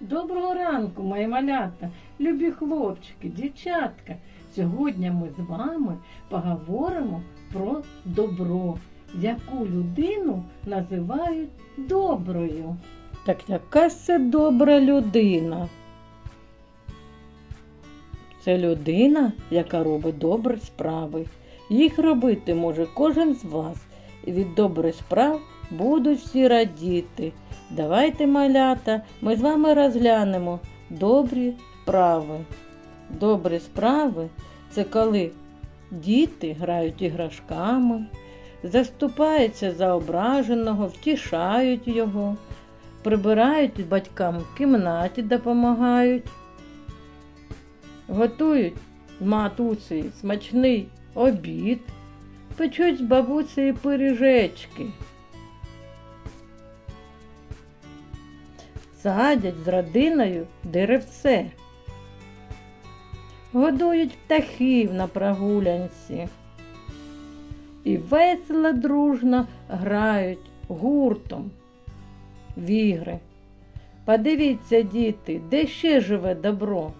Доброго ранку, мої малята, любі хлопчики, дівчатка. Сьогодні ми з вами поговоримо про добро, яку людину називають доброю. Так яка це добра людина? Це людина, яка робить добрі справи. Їх робити може кожен з вас, і від добрих справ будуть всі радіти. Давайте, малята, ми з вами розглянемо добрі справи. Добрі справи це коли діти грають іграшками, заступаються за ображеного, втішають його, прибирають батькам в кімнаті, допомагають, готують з матусею смачний обід, печуть з бабусею пиріжечки. Садять з родиною деревце, годують птахів на прогулянці і весело дружно грають гуртом в ігри. Подивіться, діти, де ще живе добро.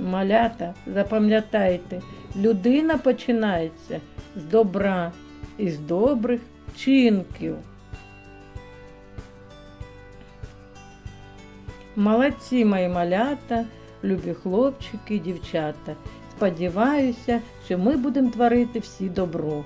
Малята, запам'ятайте, людина починається з добра і з добрих вчинків. Молодці мої малята, любі хлопчики дівчата. Сподіваюся, що ми будемо творити всі добро.